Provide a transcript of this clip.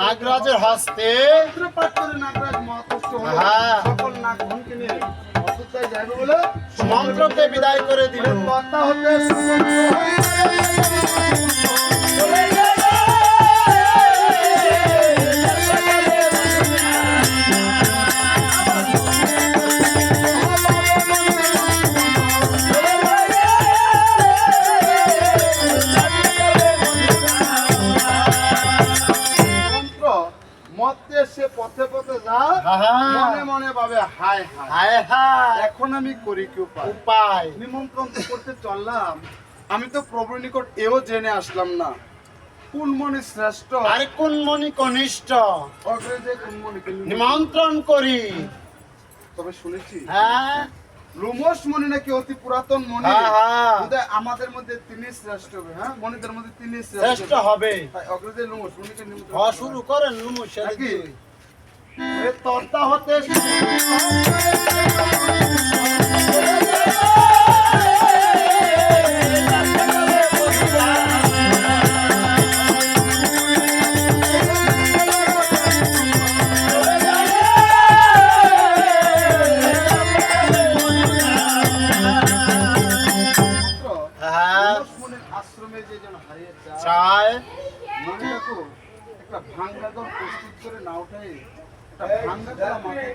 নাগরাজের হস্তে। হ্যাঁ। মন্ত্রকে বিদায় করে দিল। মতে সে পথে পথে যা মনে মনে ভাবে হায় হায়। হায় এখন আমি করি কি উপায়? উপায়। নিমন্ত্রণ তো করতে চললাম। আমি তো প্রভুর নিকট এও জেনে আসলাম না। কোন মনে শ্রেষ্ঠ? আরে কোন মনি কনিষ্ঠ? মনে নিমন্ত্রণ করি। তবে শুনেছি হ্যাঁ। লুমস মনি নাকি অতি পুরাতন মনি? হ্যাঁ, হ্যাঁ। আমাদের মধ্যে তিনি শ্রেষ্ঠ হবে হ্যাঁ? মনিদের মধ্যে তিনি শ্রেষ্ঠ হবে। অগ্রজের অগ্রেজে লুমস মনিকে নিমন্ত্রণ শুরু করেন লুমু নাকি? তর্তা হতে আশ্রমে যে জন হারিয়ে চায় মনে রাখো একটা ভাঙ্গা দল প্রস্তুত করে না উঠে একটা ভাঙ্গা দল মাথায়।